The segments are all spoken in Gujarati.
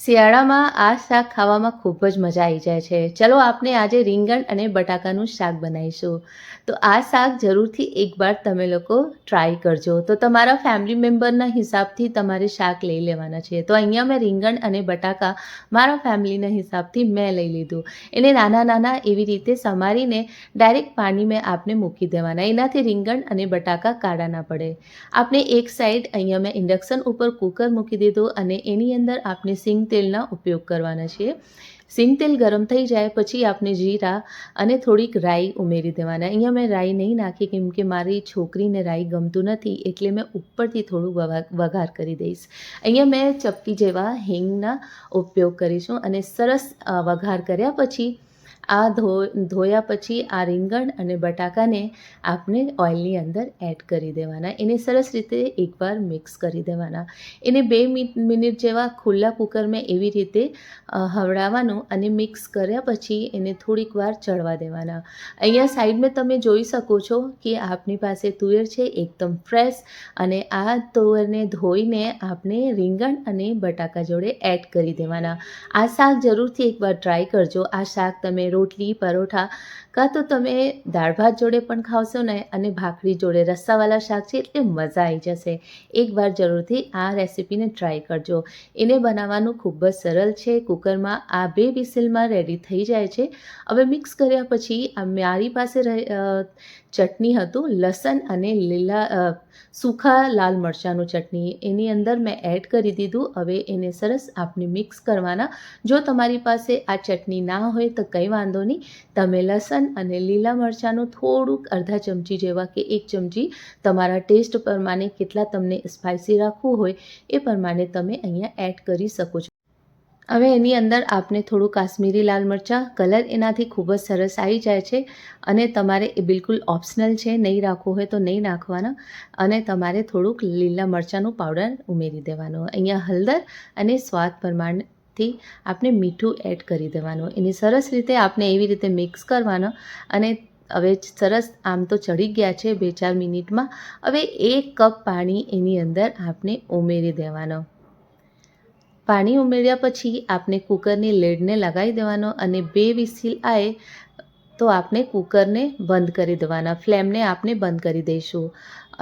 શિયાળામાં આ શાક ખાવામાં ખૂબ જ મજા આવી જાય છે. ચલો આપણે આજે રીંગણ અને બટાકાનું શાક બનાવીશું. તો આ શાક જરૂરથી એકવાર તમે લોકો ટ્રાય કરજો. તો તમારા ફેમિલી મેમ્બરના હિસાબથી તમારે શાક લઈ લેવાના છે. તો અહીંયા મેં રીંગણ અને બટાકા મારા ફેમિલીના હિસાબથી મેં લઈ લીધું. એને નાના નાના એવી રીતે સમારીને ડાયરેક્ટ પાણી મેં આપને મૂકી દેવાના. એનાથી રીંગણ અને બટાકા કાળા ના પડે. આપણે એક સાઈડ અહીંયા મેં ઇન્ડક્શન ઉપર કુકર મૂકી દીધું અને એની અંદર આપણે સિંગ તેલના ઉપયોગ કરવાના છીએ. સિંગ તેલ ગરમ થઈ જાય પછી આપણે જીરા અને થોડીક રાઈ ઉમેરી દેવાના. અહીંયા મેં રાઈ નહીં નાખી કેમ કે મારી છોકરીને રાઈ ગમતું નથી એટલે મેં ઉપરથી થોડું વઘાર કરી દઈશ. અહીંયા મેં ચપટી જેવા હિંગના ઉપયોગ કરીશું અને સરસ વઘાર કર્યા પછી આ ધો, ધોયા પછી આ રીંગણ અને બટાકાને આપણે ઓઇલની અંદર એડ કરી દેવાના. એને સરસ રીતે એકવાર મિક્સ કરી દેવાના. એને બે મિનિટ જેવા ખુલ્લા કુકરમાં એવી રીતે હવડાવવાનું અને મિક્સ કર્યા પછી એને થોડીક વાર ચડવા દેવાના. અહીંયા સાઈડમાં તમે જોઈ શકો છો કે આપની પાસે તુવેર છે, એકદમ ફ્રેશ, અને આ તુવેરને ધોઈને આપણે રીંગણ અને બટાકા જોડે એડ કરી દેવાના. આ શાક જરૂરથી એકવાર ટ્રાય કરજો. આ શાક તમે રોટલી, પરોઠા કાં તો તમે દાળ ભાત જોડે પણ ખાવશો ને અને ભાખરી જોડે રસ્સાવાળા શાક છે એટલે મજા આવી જશે. એકવાર જરૂરથી આ રેસીપીને ટ્રાય કરજો. એને બનાવવાનું ખૂબ જ સરળ છે. કુકરમાં આ બે વિસલમાં રેડી થઈ જાય છે. હવે મિક્સ કર્યા પછી મારી પાસે ચટણી હતું, લસણ અને લીલા સૂખા લાલ મરચાંનું ચટણી. એની અંદર મેં એડ કરી દીધું. હવે એને સરસ આપણે મિક્સ કરવાના. જો તમારી પાસે આ ચટણી ના હોય તો કંઈ વાંધો નહીં. તમે લસણ અને લીલા મરચાંનું થોડુંક અડધા ચમચી જેવા કે એક ચમચી તમારા ટેસ્ટ પ્રમાણે કેટલા તમને સ્પાઇસી રાખવું હોય એ પ્રમાણે તમે અહીંયા એડ કરી શકો છો. હવે એની અંદર આપને થોડું કાશ્મીરી લાલ મરચાં, કલર એનાથી ખૂબ જ સરસ આવી જાય છે અને તમારે એ બિલકુલ ઓપ્શનલ છે, નહીં રાખવું હોય તો નહીં નાખવાના અને તમારે થોડુંક લીલા મરચાંનું પાવડર ઉમેરી દેવાનું. અહીંયા હળદર અને સ્વાદ પ્રમાણથી આપણે મીઠું એડ કરી દેવાનું. એની સરસ રીતે આપણે એવી રીતે મિક્સ કરવાનો અને હવે સરસ આમ તો ચડી ગયા છે બે ચાર મિનિટમાં. હવે એક કપ પાણી એની અંદર આપણે ઉમેરી દેવાનો. પાણી ઉમેર્યા પછી આપણે કૂકરની લીડને લગાવી દેવાનો અને બે વિસીલ આવે તો આપણે કૂકરને બંધ કરી દેવાના. ફ્લેમને આપણે બંધ કરી દઈશું.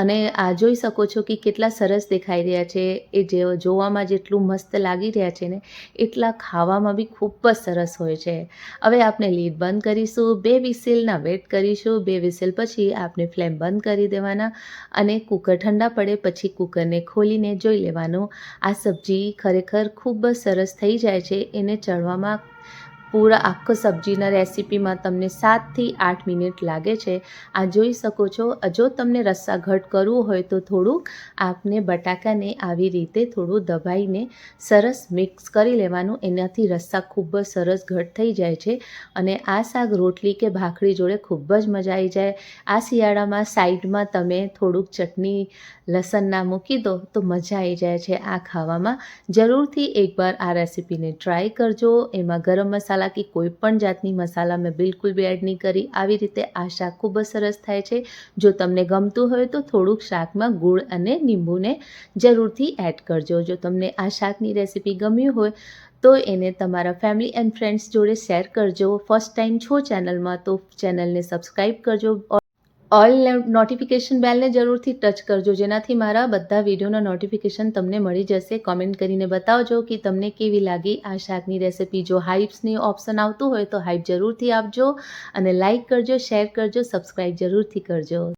અને આ જોઈ શકો છો કે કેટલા સરસ દેખાઈ રહ્યા છે. એ જે જોવામાં જેટલું મસ્ત લાગી રહ્યા છે ને, એટલા ખાવામાં બી ખૂબ જ સરસ હોય છે. હવે આપણે લીડ બંધ કરીશું, બે વિસેલના વેટ કરીશું, બે વિસેલ પછી આપણે ફ્લેમ બંધ કરી દેવાના અને કુકર ઠંડા પડે પછી કુકરને ખોલીને જોઈ લેવાનું. આ સબ્જી ખરેખર ખૂબ જ સરસ થઈ જાય છે, એને ચડવામાં પૂરા આખો સબ્જીના રેસીપીમાં તમને સાતથી આઠ મિનિટ લાગે છે. આ જોઈ શકો છો, જો તમને રસ્સા ઘટ કરવું હોય તો થોડુંક આપને બટાકાને આવી રીતે થોડું દબાઈને સરસ મિક્સ કરી લેવાનું. એનાથી રસ્સા ખૂબ જ સરસ ઘટ થઈ જાય છે અને આ શાક રોટલી કે ભાખરી જોડે ખૂબ જ મજા આવી જાય. આ શિયાળામાં સાઈડમાં તમે થોડુંક ચટણી, લસણના મૂકી દો તો મજા આવી જાય છે આ ખાવામાં. જરૂરથી એકવાર આ રેસીપીને ટ્રાય કરજો. એમાં ગરમ મસાલા કે કોઈ પણ જાતની મસાલા મેં બિલકુલ બી એડ નહીં કરી. આવી રીતે આ શાક ખૂબ જ સરસ થાય છે. જો તમને ગમતું હોય તો થોડુંક શાકમાં ગુળ અને લીંબુને જરૂરથી એડ કરજો. જો તમને આ શાકની રેસીપી ગમ્યું હોય તો એને તમારા ફેમિલી એન્ડ ફ્રેન્ડ્સ જોડે શેર કરજો. ફર્સ્ટ ટાઈમ છો ચેનલમાં તો ચેનલને સબસ્ક્રાઈબ કરજો. ઓલ નોટિફિકેશન બેલને જરૂરથી ટચ કરજો. જેનાથી મારા બધા વિડીયોના નોટિફિકેશન તમને મળી જશે. કોમેન્ટ કરીને બતાવજો કે તમને કેવી લાગી આ શાકની રેસિપી જો હાઇપ્સની ઓપ્શન આવતું હોય તો હાઇપ જરૂરથી આપજો અને લાઇક કરજો શેર કરજો સબસ્ક્રાઈબ જરૂરથી કરજો.